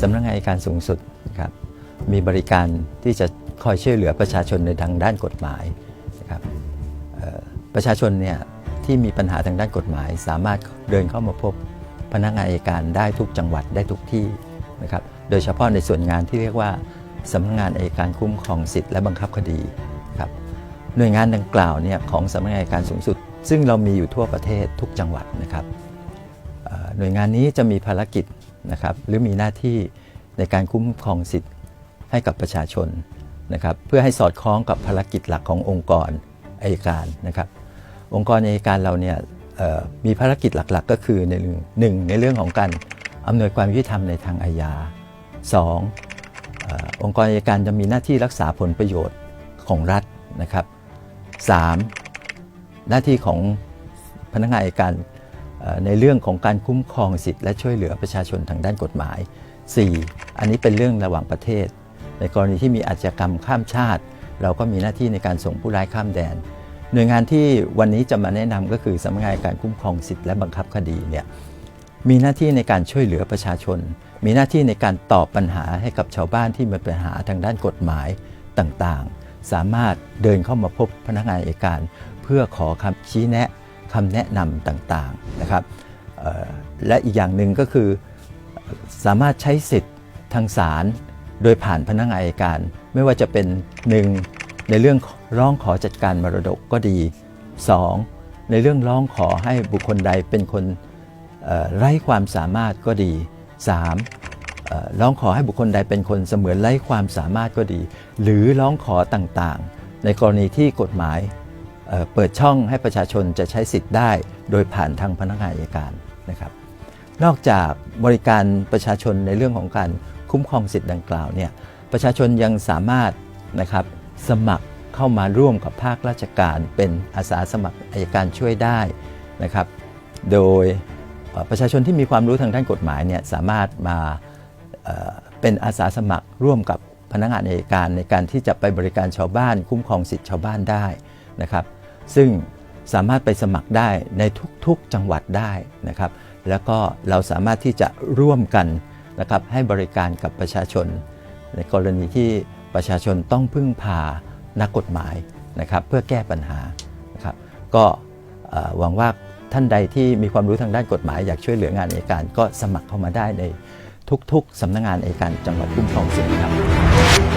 สำนักงานอัยการสูงสุดนะครับมีบริการที่จะคอยช่วยเหลือประชาชนในทางด้านกฎหมายนะครับประชาชนเนี่ยที่มีปัญหาทางด้านกฎหมาย สามารถเดินเข้ามาพบพนักงานอัยการได้ทุกจังหวัดได้ทุกที่นะครับโดยเฉพาะในส่วนงานที่เรียกว่าสำนักงานอัยการคุ้มครองสิทธิและบังคับคดีครับหน่วยงานดังกล่าวเนี่ยของสำนักงานอัยการสูงสุด ซึ่งเรามีอยู่ทั่วประเทศทุกจังหวัดนะครับหน่วยงานนี้จะมีภารกิจ นะครับหรือมีหน้าที่ในการคุ้มครองสิทธิ์ให้กับประชาชนนะครับเพื่อให้สอดคล้องกับภารกิจหลักขององค์กรอัยการนะครับองค์กรอัยการเราเนี่ยมีภารกิจหลักๆ ก็คือในหนึ่งในเรื่องของการอำนวยความยุติธรรมในทางอาญาสององค์กรอัยการจะมีหน้าที่รักษาผลประโยชน์ของรัฐนะครับสามหน้าที่ของพนักงานอัยการ ในเรื่องของการคุ้มครองสิทธิและช่วยเหลือประชาชนทางด้านกฎหมาย 4. อันนี้เป็นเรื่องระหว่างประเทศ ในกรณีที่มีอาชญากรรมข้ามชาติ เราก็มีหน้าที่ในการส่งผู้ร้ายข้ามแดน หน่วยงานที่วันนี้จะมาแนะนำก็คือสำนักงานการคุ้มครองสิทธิและบังคับคดีเนี่ยมีหน้าที่ในการช่วยเหลือประชาชน มีหน้าที่ในการตอบปัญหาให้กับชาวบ้านที่มีปัญหาทางด้านกฎหมายต่างๆ สามารถเดินเข้ามาพบพนักงานอัยการ เพื่อขอคำชี้แนะ คำแนะนำต่างๆนะครับและอีกอย่างหนึ่งก็คือสามารถใช้สิทธิ์ทางศาลโดยผ่านพนักงานอัยการ ไม่ว่าจะเป็นหนึ่งในเรื่องร้องขอจัดการมรดกก็ดี 2. ในเรื่องร้องขอให้บุคคลใดเป็นคนไร้ความสามารถก็ดี 3. ร้องขอให้บุคคลใดเป็นคนเสมือนไร้ความสามารถก็ดี หรือร้องขอต่างๆ ในกรณีที่กฎหมาย เปิดช่องให้ประชาชนจะใช้สิทธิ์ได้ โดยผ่านทางพนักงานอัยการนะครับนอกจากบริการประชาชนในเรื่องของการคุ้มครองสิทธิ์ดังกล่าวเนี่ยประชาชนยังสามารถนะครับสมัครเข้ามาร่วมกับภาคราชการ เป็นอาสาสมัครอัยการช่วยได้นะครับ โดยประชาชนที่มีความรู้ทางด้านกฎหมายเนี่ยสามารถมาเป็นอาสาสมัครร่วมกับพนักงานอัยการในการที่จะไปบริการชาวบ้าน คุ้มครองสิทธิชาวบ้านได้นะครับ ซึ่งสามารถไปสมัครได้ในทุกๆจังหวัดได้นะครับ แล้วก็เราสามารถที่จะร่วมกันนะครับให้บริการกับประชาชน ในกรณีที่ประชาชนต้องพึ่งพานักกฎหมายนะครับเพื่อแก้ปัญหานะครับก็หวังว่าท่านใดที่มีความรู้ทางด้านกฎหมายอยากช่วยเหลืองานอัยการก็สมัครเข้ามาได้ในทุกๆสำนักงานอัยการจังหวัดคุ้มครองสิทธิ์ครับ